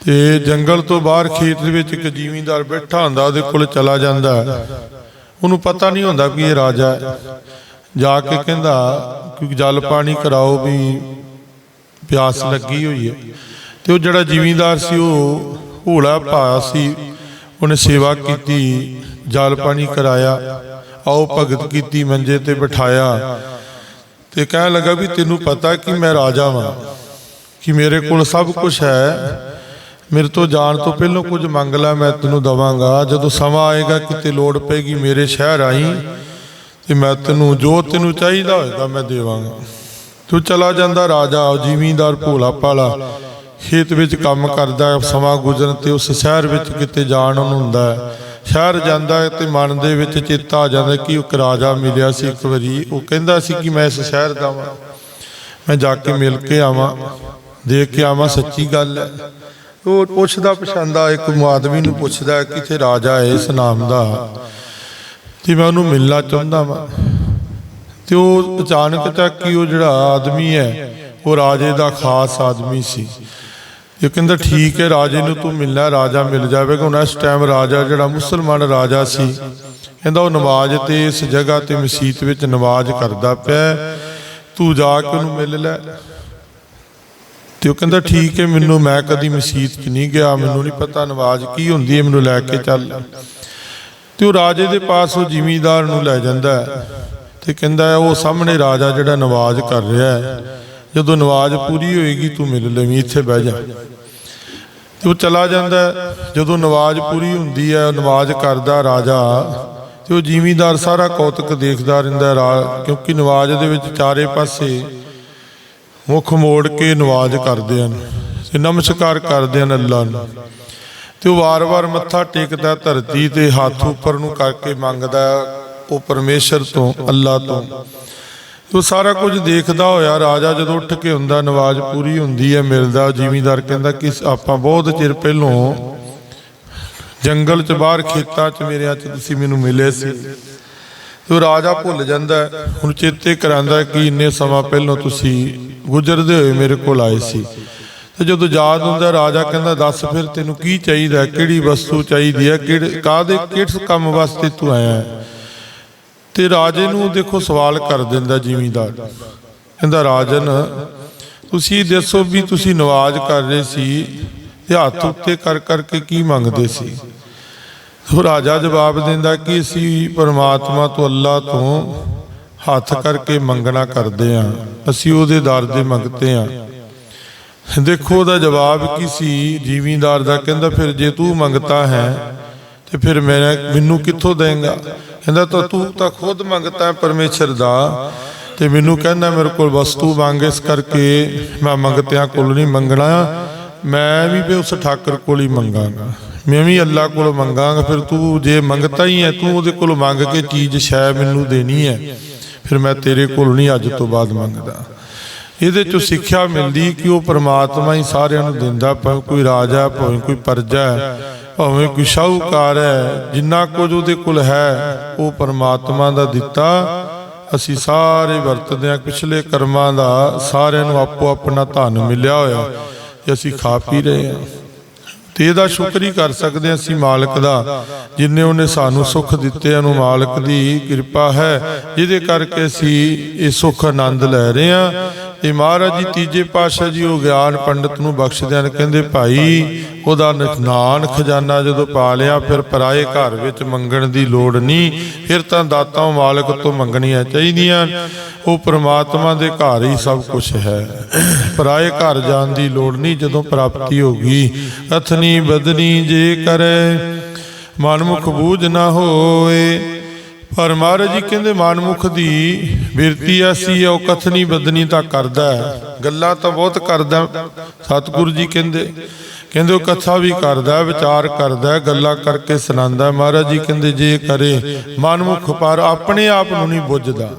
ਤੇ ਜੰਗਲ ਤੋਂ ਬਾਹਰ ਖੇਤ ਦੇ ਵਿੱਚ ਇੱਕ ਜ਼ਿਮੀਦਾਰ ਬੈਠਾ ਹੁੰਦਾ ਉਹਦੇ ਕੋਲ ਚਲਾ ਜਾਂਦਾ। ਉਹਨੂੰ ਪਤਾ ਨਹੀਂ ਹੁੰਦਾ ਵੀ ਇਹ ਰਾਜਾ ਹੈ। ਜਾ ਕੇ ਕਹਿੰਦਾ ਕਿ ਜਲ ਪਾਣੀ ਕਰਾਓ ਵੀ ਪਿਆਸ ਲੱਗੀ ਹੋਈ ਹੈ। ਤੇ ਉਹ ਜਿਹੜਾ ਜ਼ਿਮੀਂਦਾਰ ਸੀ, ਉਹ ਭੋਲਾ ਭਾ ਸੀ। ਉਹਨੇ ਸੇਵਾ ਕੀਤੀ, ਜਲ ਪਾਣੀ ਕਰਾਇਆ। ਆਓ ਭਗਤ ਕੀਤੀ, ਮੰਜੇ ਤੇ ਬਿਠਾਇਆ। ਤੇ ਕਹਿਣ ਲੱਗਾ ਵੀ ਤੈਨੂੰ ਪਤਾ ਕਿ ਮੈਂ ਰਾਜਾ ਵਾਂ, ਕਿ ਮੇਰੇ ਕੋਲ ਸਭ ਕੁਝ ਹੈ। ਮੇਰੇ ਤੋਂ ਜਾਣ ਤੋਂ ਪਹਿਲਾਂ ਕੁਝ ਮੰਗ ਲੈ, ਮੈਂ ਤੈਨੂੰ ਦਵਾਂਗਾ। ਜਦੋਂ ਸਮਾਂ ਆਏਗਾ, ਕਿਤੇ ਲੋੜ ਪੈਗੀ ਮੇਰੇ ਸ਼ਹਿਰ ਆਈ। ਤੇ ਮੈਂ ਤੈਨੂੰ ਜੋ ਤੈਨੂੰ ਚਾਹੀਦਾ ਹੋਏਗਾ ਮੈਂ ਦੇਵਾਂਗਾ। ਤੂੰ ਚਲਾ ਜਾਂਦਾ ਰਾਜਾ ਜ਼ਿਮੀਂਦਾਰ, ਭੋਲਾ ਪਾਲਾ ਖੇਤ ਵਿੱਚ ਕੰਮ ਕਰਦਾ ਸਮਾਂ ਗੁਜ਼ਰਨ ਤੇ ਉਸ ਸ਼ਹਿਰ ਵਿੱਚ ਕਿਤੇ ਜਾਣ ਨੂੰ ਹੁੰਦਾ ਹੈ। ਸ਼ਹਿਰ ਜਾਂਦਾ ਹੈ ਤੇ ਮਨ ਦੇ ਵਿੱਚ ਚੇਤਾ ਆ ਜਾਂਦਾ ਕਿ ਇੱਕ ਰਾਜਾ ਮਿਲਿਆ ਸੀ ਇੱਕ ਵਾਰੀ। ਉਹ ਕਹਿੰਦਾ ਸੀ ਕਿ ਮੈਂ ਇਸ ਸ਼ਹਿਰ ਦਾ ਵਾਂ। ਮੈਂ ਜਾ ਕੇ ਮਿਲ ਕੇ ਆਵਾਂ, ਦੇਖ ਕੇ ਆਵਾਂ, ਸੱਚੀ ਗੱਲ ਹੈ। ਉਹ ਪੁੱਛਦਾ ਪਛਾਂਦਾ ਇੱਕ ਆਦਮੀ ਨੂੰ ਪੁੱਛਦਾ ਕਿ ਇੱਥੇ ਰਾਜਾ ਹੈ ਇਸ ਨਾਮ ਦਾ। ਤੇ ਮੈਂ ਉਹਨੂੰ ਮਿਲਣਾ ਚਾਹੁੰਦਾ ਵਾਂ। ਤੇ ਉਹ ਅਚਾਨਕ ਤੱਕ ਕਿ ਉਹ ਜਿਹੜਾ ਆਦਮੀ ਹੈ, ਉਹ ਰਾਜੇ ਦਾ ਖਾਸ ਆਦਮੀ ਸੀ। ਇਹ ਕਹਿੰਦਾ, ਠੀਕ ਹੈ ਰਾਜੇ ਨੂੰ ਤੂੰ ਮਿਲਣਾ, ਰਾਜਾ ਮਿਲ ਜਾਵੇਗਾ। ਹੁਣ ਇਸ ਟਾਈਮ ਰਾਜਾ ਜਿਹੜਾ ਮੁਸਲਮਾਨ ਰਾਜਾ ਸੀ, ਕਹਿੰਦਾ ਉਹ ਨਮਾਜ਼ ਤੇ ਇਸ ਜਗ੍ਹਾ ਤੇ ਮਸਜਿਦ ਵਿੱਚ ਨਮਾਜ਼ ਕਰਦਾ ਪਿਆ ਤੂੰ ਜਾ ਕੇ ਉਹਨੂੰ ਮਿਲ ਲੈ। ਤੇ ਉਹ ਕਹਿੰਦਾ, ਠੀਕ ਹੈ, ਮੈਨੂੰ ਮੈਂ ਕਦੀ ਮਸਜਿਦ 'ਚ ਨਹੀਂ ਗਿਆ। ਮੈਨੂੰ ਨਹੀਂ ਪਤਾ ਨਮਾਜ਼ ਕੀ ਹੁੰਦੀ ਹੈ, ਮੈਨੂੰ ਲੈ ਕੇ ਚੱਲ। ਤੇ ਉਹ ਰਾਜੇ ਦੇ ਪਾਸ ਉਹ ਜ਼ਿਮੀਂਦਾਰ ਨੂੰ ਲੈ ਜਾਂਦਾ ਹੈ ਤੇ ਕਹਿੰਦਾ ਉਹ ਸਾਹਮਣੇ ਰਾਜਾ ਜਿਹੜਾ ਨਵਾਜ਼ ਕਰ ਰਿਹਾ ਹੈ, ਜਦੋਂ ਨਵਾਜ਼ ਪੂਰੀ ਹੋਏਗੀ ਤੂੰ ਮਿਲ ਲੈਵੀਂ, ਇੱਥੇ ਬਹਿ ਜਾ। ਤੇ ਉਹ ਚਲਾ ਜਾਂਦਾ ਜਦੋਂ ਨਵਾਜ਼ ਪੂਰੀ ਹੁੰਦੀ ਹੈ ਨਮਾਜ਼ ਕਰਦਾ ਰਾਜਾ, ਤੇ ਉਹ ਜ਼ਿਮੀਂਦਾਰ ਸਾਰਾ ਕੌਤਕ ਦੇਖਦਾ ਰਹਿੰਦਾ ਰਾ- ਕਿਉਂਕਿ ਨਵਾਜ਼ ਦੇ ਵਿੱਚ ਚਾਰੇ ਪਾਸੇ ਮੁੱਖ ਮੋੜ ਕੇ ਨਵਾਜ਼ ਕਰਦੇ ਹਨ ਤੇ ਨਮਸਕਾਰ ਕਰਦੇ ਹਨ ਅੱਲਾ ਨੂੰ। ਤੇ ਉਹ ਵਾਰ-ਵਾਰ ਮੱਥਾ ਟੇਕਦਾ, ਧਰਤੀ ਤੇ ਹੱਥ ਉੱਪਰ ਨੂੰ ਕਰਕੇ ਮੰਗਦਾ, ਉਹ ਪਰਮੇਸ਼ਰ ਤੋਂ ਅੱਲਾ ਤੋਂ। ਉਹ ਸਾਰਾ ਕੁਝ ਦੇਖਦਾ ਹੋਇਆ ਰਾਜਾ ਜਦੋਂ ਉੱਠ ਕੇ ਹੁੰਦਾ, ਨਵਾਜ਼ ਪੂਰੀ ਹੁੰਦੀ ਹੈ, ਮਿਲਦਾ, ਜ਼ਿਮੀਂਦਾਰ ਕਹਿੰਦਾ ਕਿ ਆਪਾਂ ਬਹੁਤ ਚਿਰ ਪਹਿਲੋਂ ਜੰਗਲ 'ਚ, ਬਾਹਰ ਖੇਤਾਂ 'ਚ ਮੇਰੇ 'ਚ ਤੁਸੀਂ ਮੈਨੂੰ ਮਿਲੇ ਸੀ। ਤੇ ਉਹ ਰਾਜਾ ਭੁੱਲ ਜਾਂਦਾ ਹੁਣ ਚੇਤੇ ਕਰਾਂਦਾ ਕਿ ਇੰਨੇ ਸਮਾਂ ਪਹਿਲਾਂ ਤੁਸੀਂ ਗੁਜ਼ਰਦੇ ਹੋਏ ਮੇਰੇ ਕੋਲ ਆਏ ਸੀ। ਤੇ ਜਦੋਂ ਯਾਦ ਹੁੰਦਾ ਰਾਜਾ ਕਹਿੰਦਾ, ਦੱਸ ਫਿਰ ਤੈਨੂੰ ਕੀ ਚਾਹੀਦਾ? ਕਿਹੜੀ ਵਸਤੂ ਚਾਹੀਦੀ ਹੈ? ਕਿਹੜੇ ਕਾਦੇ ਕਿਸ ਕੰਮ ਵਾਸਤੇ ਤੂੰ ਆਇਆ ਹੈ? ਤੇ ਰਾਜੇ ਨੂੰ ਦੇਖੋ ਸਵਾਲ ਕਰ ਦਿੰਦਾ ਜ਼ਿਮੀਂਦਾਰ। ਕਹਿੰਦਾ, ਰਾਜਨ, ਤੁਸੀਂ ਦੱਸੋ ਵੀ ਤੁਸੀਂ ਨਵਾਜ਼ ਕਰ ਰਹੇ ਸੀ ਤੇ ਹੱਥ ਉੱਤੇ ਕਰ ਕਰਕੇ ਕੀ ਮੰਗਦੇ ਸੀ? ਉਹ ਰਾਜਾ ਜਵਾਬ ਦਿੰਦਾ ਕਿ ਅਸੀਂ ਪਰਮਾਤਮਾ ਤੋਂ ਅੱਲਾ ਤੋਂ ਹੱਥ ਕਰਕੇ ਮੰਗਣਾ ਕਰਦੇ ਆ ਅਸੀਂ ਉਹਦੇ ਦਰ ਦੇ ਮੰਗਤੇ ਆ ਦੇਖੋ ਉਹਦਾ ਜਵਾਬ ਕੀ ਸੀ? ਜ਼ਿਮੀਂਦਾਰ ਦਾ ਕਹਿੰਦਾ, ਫਿਰ ਜੇ ਤੂੰ ਮੰਗਤਾ ਹੈ, ਤੇ ਫਿਰ ਮੈਂ ਮੈਨੂੰ ਕਿੱਥੋਂ ਦੇਂਗਾ? ਕਹਿੰਦਾ, ਤਾਂ ਤੂੰ ਤਾਂ ਖੁਦ ਮੰਗਤਾ ਹੈ ਪਰਮੇਸ਼ਰ ਦਾ, ਤੇ ਮੈਨੂੰ ਕਹਿੰਦਾ, ਮੇਰੇ ਕੋਲ ਵਸਤੂ ਮੰਗ, ਇਸ ਕਰਕੇ ਮੈਂ ਮੰਗਤਿਆਂ ਕੋਲ ਨਹੀਂ ਮੰਗਣਾ। ਮੈਂ ਵੀ ਵੀ ਉਸ ਠਾਕਰ ਕੋਲ ਹੀ ਮੰਗਾਂਗਾ। ਮੈਂ ਵੀ ਅੱਲਾ ਕੋਲ ਮੰਗਾਂਗਾ। ਫਿਰ ਤੂੰ ਜੇ ਮੰਗਤਾ ਹੀ ਹੈ, ਤੂੰ ਉਹਦੇ ਕੋਲ ਮੰਗ ਕੇ ਚੀਜ਼ ਸ਼ੈ ਮੈਨੂੰ ਦੇਣੀ ਹੈ। ਫਿਰ ਮੈਂ ਤੇਰੇ ਕੋਲ ਨਹੀਂ ਅੱਜ ਤੋਂ ਬਾਅਦ ਮੰਗਦਾ। ਇਹਦੇ ਚੋਂ ਸਿੱਖਿਆ ਮਿਲਦੀ ਕਿ ਉਹ ਪ੍ਰਮਾਤਮਾ ਹੀ ਸਾਰਿਆਂ ਨੂੰ ਦਿੰਦਾ ਭਾਵੇਂ ਕੋਈ ਰਾਜਾ ਭਾਵੇਂ ਕੋਈ ਪਰਜਾ ਹੈ ਭਾਵੇਂ ਕੋਈ ਸ਼ਾਹੂਕਾਰ ਹੈ ਜਿੰਨਾ ਕੁਝ ਉਹਦੇ ਕੋਲ ਹੈ ਉਹ ਪ੍ਰਮਾਤਮਾ ਦਾ ਦਿੱਤਾ। ਅਸੀਂ ਸਾਰੇ ਵਰਤਦੇ ਹਾਂ ਪਿਛਲੇ ਕਰਮਾਂ ਦਾ ਸਾਰਿਆਂ ਨੂੰ ਆਪੋ ਆਪਣਾ ਧਨ ਮਿਲਿਆ ਹੋਇਆ ਤੇ ਅਸੀਂ ਖਾ ਪੀ ਰਹੇ ਹਾਂ। ਤੇ ਇਹਦਾ ਸ਼ੁਕਰ ਹੀ ਕਰ ਸਕਦੇ ਹਾਂ ਅਸੀਂ ਮਾਲਕ ਦਾ ਜਿਨੇ ਉਹਨੇ ਸਾਨੂੰ ਸੁੱਖ ਦਿੱਤੇ ਹਨ ਉਹ ਮਾਲਕ ਦੀ ਕਿਰਪਾ ਹੈ ਜਿਹਦੇ ਕਰਕੇ ਅਸੀਂ ਇਹ ਸੁੱਖ ਆਨੰਦ ਲੈ ਰਹੇ ਹਾਂ। ਤੇ ਮਹਾਰਾਜ ਜੀ ਤੀਜੇ ਪਾਤਸ਼ਾਹ ਜੀ ਉਹ ਗਿਆਨ ਪੰਡਤ ਨੂੰ ਬਖਸ਼ਦੇ ਹਨ ਕਹਿੰਦੇ, ਭਾਈ, ਉਹਦਾ ਨਾਨ ਖਜ਼ਾਨਾ ਜਦੋਂ ਪਾ ਲਿਆ, ਫਿਰ ਪਰਾਏ ਘਰ ਵਿੱਚ ਮੰਗਣ ਦੀ ਲੋੜ ਨਹੀਂ। ਫਿਰ ਤਾਂ ਦਾਤਾਂ ਮਾਲਕ ਤੋਂ ਮੰਗਣੀਆਂ ਚਾਹੀਦੀਆਂ। ਉਹ ਪ੍ਰਮਾਤਮਾ ਦੇ ਘਰ ਹੀ ਸਭ ਕੁਝ ਹੈ। ਪਰਾਏ ਘਰ ਜਾਣ ਦੀ ਲੋੜ ਨਹੀਂ, ਜਦੋਂ ਪ੍ਰਾਪਤੀ ਹੋ ਗਈ। ਅਥਨੀ ਬਦਨੀ ਜੇ ਕਰੇ ਮਨਮੁਖ ਬੂਝ ਨਾ ਹੋਏ। ਪਰ ਮਹਾਰਾਜ ਜੀ ਕਹਿੰਦੇ ਮਨਮੁਖ ਦੀ ਬਿਰਤੀ ਐਸੀ ਹੈ, ਉਹ ਕਥਨੀ ਬਦਨੀ ਤਾਂ ਕਰਦਾ ਗੱਲਾਂ ਤਾਂ ਬਹੁਤ ਕਰਦਾ। ਸਤਿਗੁਰੂ ਜੀ ਕਹਿੰਦੇ ਕਹਿੰਦੇ ਉਹ ਕਥਾ ਵੀ ਕਰਦਾ ਵਿਚਾਰ ਕਰਦਾ ਗੱਲਾਂ ਕਰਕੇ ਸੁਣਾਉਂਦਾ ਮਹਾਰਾਜ ਜੀ ਕਹਿੰਦੇ, ਜੇ ਕਰੇ ਮਨਮੁਖ ਪਰ ਆਪਣੇ ਆਪ ਨੂੰ ਨਹੀਂ ਬੁੱਝਦਾ।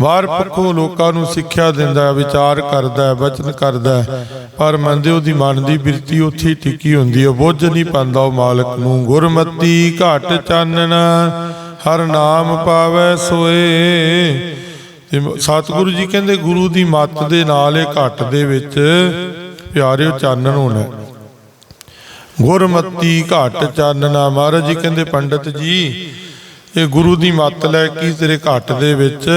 ਬਾਹਰ ਪੱਖੋਂ ਲੋਕਾਂ ਨੂੰ ਸਿੱਖਿਆ ਦਿੰਦਾ ਵਿਚਾਰ ਕਰਦਾ ਹੈ ਬਚਨ ਕਰਦਾ ਹੈ। ਪਰ ਮੰਦੇ ਉਹਦੀ ਮਨ ਦੀ ਬਿਰਤੀ ਉੱਥੇ ਟਿੱਕੀ ਹੁੰਦੀ ਹੈ ਬੁੱਝ ਨਹੀਂ ਪਾਉਂਦਾ ਉਹ ਮਾਲਕ ਨੂੰ। ਗੁਰਮਤੀ ਘਟ ਚਾਨਣ ਹਰ ਨਾਮ ਪਾਵੈ ਸੋਏ। ਸਤਿਗੁਰੂ ਜੀ ਕਹਿੰਦੇ, ਗੁਰੂ ਦੀ ਮੱਤ ਦੇ ਨਾਲ ਇਹ ਘਟ ਦੇ ਵਿੱਚ ਪਿਆਰਿਓ ਚਾਨਣ ਹੋਣਾ ਗੁਰਮਤੀ ਘਟ ਚਾਨਣਾ ਮਹਾਰਾਜ ਜੀ ਕਹਿੰਦੇ, ਪੰਡਤ ਜੀ, ਇਹ ਗੁਰੂ ਦੀ ਮੱਤ ਲੈ ਕੇ ਤੇਰੇ ਘਟ ਦੇ ਵਿੱਚ,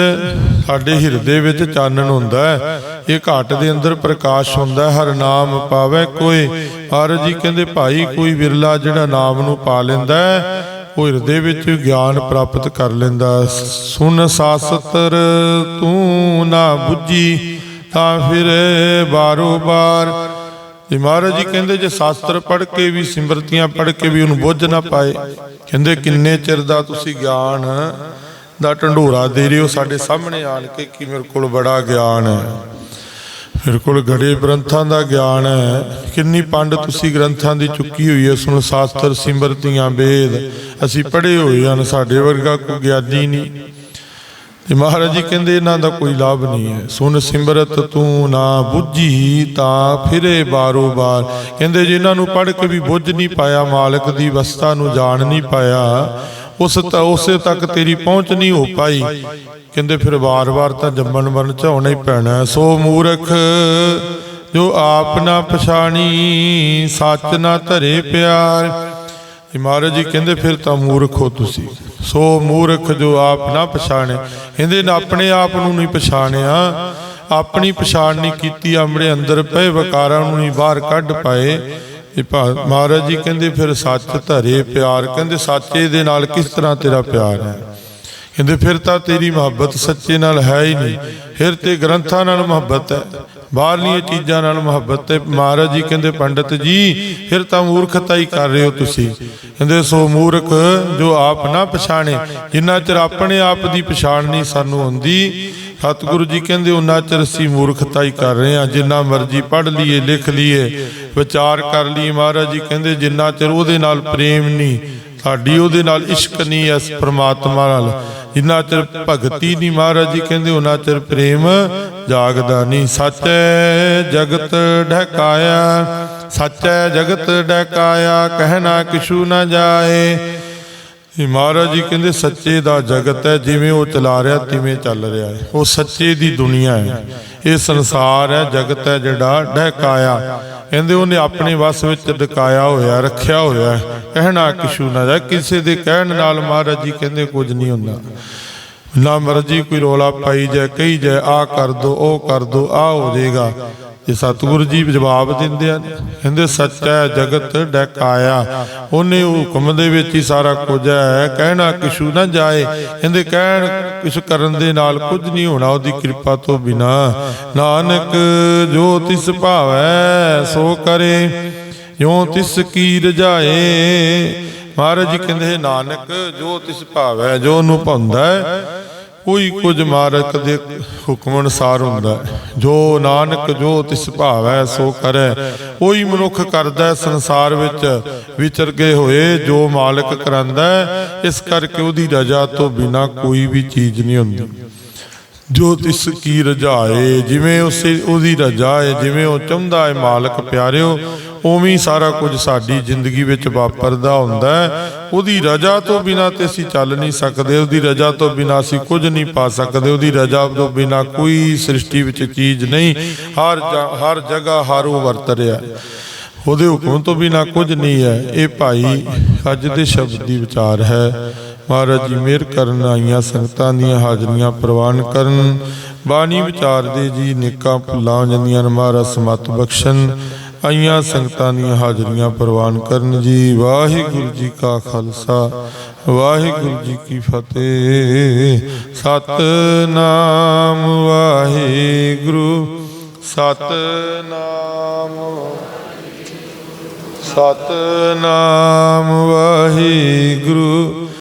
ਸਾਡੇ ਹਿਰਦੇ ਵਿੱਚ ਚਾਨਣ ਹੁੰਦਾ ਹੈ। ਇਹ ਘਟ ਦੇ ਅੰਦਰ ਪ੍ਰਕਾਸ਼ ਹੁੰਦਾ ਹੈ, ਹਰ ਨਾਮ ਪਾਵੇ ਕੋਈ। ਮਹਾਰਾਜ ਜੀ ਕਹਿੰਦੇ, ਭਾਈ ਕੋਈ ਵਿਰਲਾ ਜਿਹੜਾ ਨਾਮ ਨੂੰ ਪਾ ਲੈਂਦਾ ਹੈ ਉਹ ਹਿਰਦੇ ਵਿੱਚ ਗਿਆਨ ਪ੍ਰਾਪਤ ਕਰ ਲੈਂਦਾ। ਸੁਨ ਸਾਸਤਰ ਤੂੰ ਨਾ ਬੁੱਝੀ, ਤਾਂ ਫਿਰ ਬਾਰੋ ਬਾਰ। ਤੇ ਮਹਾਰਾਜ ਜੀ ਕਹਿੰਦੇ ਜੇ ਸ਼ਾਸਤਰ ਪੜ੍ਹ ਕੇ ਵੀ, ਸਿਮਰਤੀਆਂ ਪੜ੍ਹ ਕੇ ਵੀ ਉਹਨੂੰ ਬੁੱਝ ਨਾ ਪਾਏ, ਕਹਿੰਦੇ ਕਿੰਨੇ ਚਿਰ ਦਾ ਤੁਸੀਂ ਗਿਆਨ ਦਾ ਢੰਡੋਰਾ ਦੇ ਰਹੇ ਹੋ? ਸਾਡੇ ਸਾਹਮਣੇ ਆਣ ਕੇ ਕਿ ਮੇਰੇ ਕੋਲ ਬੜਾ ਗਿਆਨ ਹੈ? ਮੇਰੇ ਕੋਲ ਗੜੇ ਗ੍ਰੰਥਾਂ ਦਾ ਗਿਆਨ ਹੈ। ਕਿੰਨੀ ਪੰਡ ਤੁਸੀਂ ਗ੍ਰੰਥਾਂ ਦੀ ਚੁੱਕੀ ਹੋਈ ਹੈ। ਸੁਣ ਸ਼ਾਸਤਰ ਸਿਮਰਤੀਆਂ ਵੇਦ ਅਸੀਂ ਪੜ੍ਹੇ ਹੋਏ ਹਨ। ਸਾਡੇ ਵਰਗਾ ਕੋਈ ਗਿਆਨੀ ਨਹੀਂ। ਤੇ ਮਹਾਰਾਜ ਜੀ ਕਹਿੰਦੇ, ਇਹਨਾਂ ਦਾ ਕੋਈ ਲਾਭ ਨਹੀਂ ਹੈ। ਸੁਣ ਸਿਮਰਤ ਤੂੰ ਨਾ ਬੁੱਝੀ ਤਾਂ ਫਿਰੇ ਬਾਰੋ ਬਾਰ। ਕਹਿੰਦੇ ਜਿਨ੍ਹਾਂ ਨੂੰ ਪੜ੍ਹ ਕੇ ਵੀ ਬੁੱਝ ਨਹੀਂ ਪਾਇਆ, ਮਾਲਕ ਦੀ ਵਸਤਾ ਨੂੰ ਜਾਣ ਨਹੀਂ ਪਾਇਆ ਉਸ ਤ ਉਸੇ ਤੱਕ ਤੇਰੀ ਪਹੁੰਚ ਨਹੀਂ ਹੋ ਪਾਈ। ਕਹਿੰਦੇ ਫਿਰ ਵਾਰ-ਵਾਰ ਤਾਂ ਜੰਮਣ ਮਰਨ ਚ ਹੀ ਪੈਣਾ। ਸੋ ਮੂਰਖ, ਜੋ ਆਪ ਨਾ ਪਛਾਣੀ, ਸੱਚ ਨਾ ਧਰੇ ਪਿਆਰ। ਮਹਾਰਾਜ ਜੀ ਕਹਿੰਦੇ ਫਿਰ ਤਾਂ ਮੂਰਖ ਹੋ ਤੁਸੀਂ। ਸੋ ਮੂਰਖ, ਜੋ ਆਪ ਨਾ ਪਛਾਣੇ। ਕਹਿੰਦੇ ਨਾ, ਆਪਣੇ ਆਪ ਨੂੰ ਨਹੀਂ ਪਛਾਣਿਆ। ਆਪਣੀ ਪਛਾਣ ਨਹੀਂ ਕੀਤੀ, ਆਪਣੇ ਅੰਦਰ ਪਏ, ਵਕਾਰਾਂ ਨੂੰ ਨਹੀਂ ਬਾਹਰ ਕੱਢ ਪਾਏ। ਇਹ ਭਾ- ਮਹਾਰਾਜ ਜੀ ਕਹਿੰਦੇ ਫਿਰ ਸੱਚ ਧਰੇ ਪਿਆਰ, ਕਹਿੰਦੇ ਸੱਚੇ ਦੇ ਨਾਲ ਕਿਸ ਤਰ੍ਹਾਂ ਤੇਰਾ ਪਿਆਰ ਹੈ? ਕਹਿੰਦੇ ਫਿਰ ਤਾਂ ਤੇਰੀ ਮੁਹੱਬਤ ਸੱਚੇ ਨਾਲ ਹੈ ਹੀ ਨਹੀਂ। ਫਿਰ ਤੇ ਗ੍ਰੰਥਾਂ ਨਾਲ ਮੁਹੱਬਤ ਹੈ, ਬਾਹਰਲੀਆਂ ਚੀਜ਼ਾਂ ਨਾਲ ਮੁਹੱਬਤ ਹੈ। ਮਹਾਰਾਜ ਜੀ ਕਹਿੰਦੇ, ਪੰਡਤ ਜੀ, ਫਿਰ ਤਾਂ ਮੂਰਖਤਾ ਹੀ ਕਰ ਰਹੇ ਹੋ ਤੁਸੀਂ। ਕਹਿੰਦੇ, ਸੋ ਮੂਰਖ ਜੋ ਆਪ ਨਾ ਪਛਾਣੇ, ਜਿੰਨਾ ਚਿਰ ਆਪਣੇ ਆਪ ਦੀ ਪਛਾਣ ਨਹੀਂ ਸਾਨੂੰ ਹੁੰਦੀ ਸਤਿਗੁਰੂ ਜੀ ਕਹਿੰਦੇ ਉਹਨਾਂ ਚਿਰ ਅਸੀਂ ਮੂਰਖਤਾ ਹੀ ਕਰ ਰਹੇ ਹਾਂ, ਜਿੰਨਾ ਮਰਜ਼ੀ ਪੜ੍ਹ ਲਈਏ, ਲਿਖ ਲਈਏ, ਵਿਚਾਰ ਕਰ ਲਈਏ। ਮਹਾਰਾਜ ਜੀ ਕਹਿੰਦੇ, ਜਿੰਨਾ ਚਿਰ ਉਹਦੇ ਨਾਲ ਪ੍ਰੇਮ ਨਹੀਂ, ਸਾਡੀ ਉਹਦੇ ਨਾਲ ਇਸ਼ਕ ਨਹੀਂ ਇਸ ਪ੍ਰਮਾਤਮਾ ਨਾਲ। ਜਿੰਨਾ ਚਿਰ ਭਗਤੀ ਨਹੀਂ ਮਹਾਰਾਜ ਜੀ ਕਹਿੰਦੇ ਉਹਨਾਂ ਚਿਰ ਪ੍ਰੇਮ ਜਾਗਦਾ ਨਹੀਂ। ਸੱਚ ਹੈ ਜਗਤ ਢਕਾਇਆ ਸੱਚ ਹੈ ਜਗਤ ਢਕਾਇਆ ਕਹਿਣਾ ਕਿਛੂ ਨਾ ਜਾਏ। ਇਹ ਮਹਾਰਾਜ ਜੀ ਕਹਿੰਦੇ ਸੱਚੇ ਦਾ ਜਗਤ ਹੈ, ਜਿਵੇਂ ਉਹ ਚਲਾ ਰਿਹਾ, ਤਿਵੇਂ ਚੱਲ ਰਿਹਾ ਹੈ। ਉਹ ਸੱਚੇ ਦੀ ਦੁਨੀਆ ਹੈ। ਇਹ ਸੰਸਾਰ ਹੈ, ਜਗਤ ਹੈ ਜਿਹੜਾ ਡਹਿਕਾਇਆ। ਕਹਿੰਦੇ ਉਹਨੇ ਆਪਣੇ ਵਸ ਵਿੱਚ ਡਕਾਇਆ ਹੋਇਆ, ਰੱਖਿਆ ਹੋਇਆ ਕਹਿਣਾ ਕਿਛੂ ਨਾ ਜਾ ਕਿਸੇ ਦੇ ਕਹਿਣ ਨਾਲ ਮਹਾਰਾਜ ਜੀ ਕਹਿੰਦੇ ਕੁਝ ਨਹੀਂ ਹੁੰਦਾ। ਨਾ ਮਰਜ਼ੀ ਕੋਈ ਰੋਲਾ ਪਾਈ ਜਾਏ, ਕਹੀ ਜਾਏ ਆ ਕਰ ਦੋ, ਉਹ ਕਰ ਦੋ ਆ ਹੋ ਜਾਏਗਾ। ਇਹ ਸਤਿਗੁਰੂ ਜੀ ਜਵਾਬ ਦਿੰਦੇ ਆ ਕਹਿੰਦੇ, ਸੱਚਾ ਜਗਤ ਡਕਾਇਆ ਉਹਨੇ ਹੁਕਮ ਦੇ ਵਿੱਚ ਹੀ ਸਾਰਾ ਕੁਝ ਹੈ। ਕਹਿਣਾ ਕਿਛੂ ਨਾ ਜਾਏ। ਕਹਿੰਦੇ, ਕਹਿਣ ਕਿਛ ਕਰਨ ਦੇ ਨਾਲ ਕੁਝ ਨਹੀਂ ਹੋਣਾ, ਉਹਦੀ ਕਿਰਪਾ ਤੋਂ ਬਿਨਾ। ਨਾਨਕ, ਜੋ ਤਿਸ ਭਾਵੈ, ਸੋ ਕਰੇ। ਜੋ ਤਿਸ ਕੀ ਰਜਾਏ ਮਹਾਰਾਜ ਜੀ ਕਹਿੰਦੇ ਨਾਨਕ, ਜੋ ਤਿਸ ਭਾਵੈ, ਜੋ ਨੂੰ ਭਾਉਂਦਾ ਹੈ ਕੋਈ ਕੁਝ ਮਾਰਕ ਦੇ ਹੁਕਮ ਅਨੁਸਾਰ ਹੁੰਦਾ ਜੋ ਨਾਨਕ ਜੋ ਤਿਸ ਭਾਵੈ, ਸੋ ਕਰੈ। ਕੋਈ ਮਨੁੱਖ ਕਰਦਾ ਸੰਸਾਰ ਵਿੱਚ ਵਿਚਰ ਗਏ ਹੋਏ, ਜੋ ਮਾਲਕ ਕਰਾਂਦਾ ਇਸ ਕਰਕੇ ਉਹਦੀ ਰਜ਼ਾ ਤੋਂ ਬਿਨਾ ਕੋਈ ਵੀ ਚੀਜ਼ ਨਹੀਂ ਹੁੰਦੀ। ਜੋ ਤਿਸ ਕੀ ਰਜਾਏ ਜਿਵੇਂ ਉਸੇ ਉਹਦੀ ਰਜਾ ਹੈ ਜਿਵੇਂ ਉਹ ਚਾਹੁੰਦਾ ਹੈ ਮਾਲਕ ਪਿਆਰਿਓ, ਉਵੇਂ ਸਾਰਾ ਕੁਝ ਸਾਡੀ ਜ਼ਿੰਦਗੀ ਵਿੱਚ ਵਾਪਰਦਾ ਹੁੰਦਾ ਹੈ। ਉਹਦੀ ਰਜਾ ਤੋਂ ਬਿਨਾ ਤੇ ਅਸੀਂ ਚੱਲ ਨਹੀਂ ਸਕਦੇ, ਉਹਦੀ ਰਜਾ ਤੋਂ ਬਿਨਾ ਅਸੀਂ ਕੁਝ ਨਹੀਂ ਪਾ ਸਕਦੇ, ਉਹਦੀ ਰਜਾ ਤੋਂ ਬਿਨਾ ਕੋਈ ਸ੍ਰਿਸ਼ਟੀ ਵਿੱਚ ਚੀਜ਼ ਨਹੀਂ, ਹਰ ਹਰ ਜਗ੍ਹਾ ਹਰ ਉਹ ਵਰਤ ਰਿਹਾ। ਉਹਦੇ ਹੁਕਮ ਤੋਂ ਬਿਨਾ ਕੁਝ ਨਹੀਂ ਹੈ। ਇਹ ਭਾਈ ਅੱਜ ਦੇ ਸ਼ਬਦ ਦੀ ਵਿਚਾਰ ਹੈ। ਮਹਾਰਾਜ ਜੀ, ਮਿਹਰ ਕਰਨ ਆਈਆਂ ਸੰਗਤਾਂ ਦੀਆਂ ਹਾਜ਼ਰੀਆਂ ਪ੍ਰਵਾਨ ਕਰਨ। ਬਾਣੀ ਵਿਚਾਰ ਦੇ ਜੀ, ਨੇਕਾਂ ਭੁੱਲਾਂ ਜਾਂਦੀਆਂ ਨੇ ਮਹਾਰਾਜ ਸਮਤ ਬਖਸ਼ਣ। ਆਈਆਂ ਸੰਗਤਾਂ ਦੀਆਂ ਹਾਜ਼ਰੀਆਂ ਪ੍ਰਵਾਨ ਕਰਨ ਜੀ। ਵਾਹਿਗੁਰੂ ਜੀ ਕਾ ਖਾਲਸਾ, ਵਾਹਿਗੁਰੂ ਜੀ ਕੀ ਫਤਿਹ। ਸਤਨਾਮ ਵਾਹਿਗੁਰੂ, ਸਤਨਾਮ ਸਤਨਾਮ ਵਾਹਿਗੁਰੂ।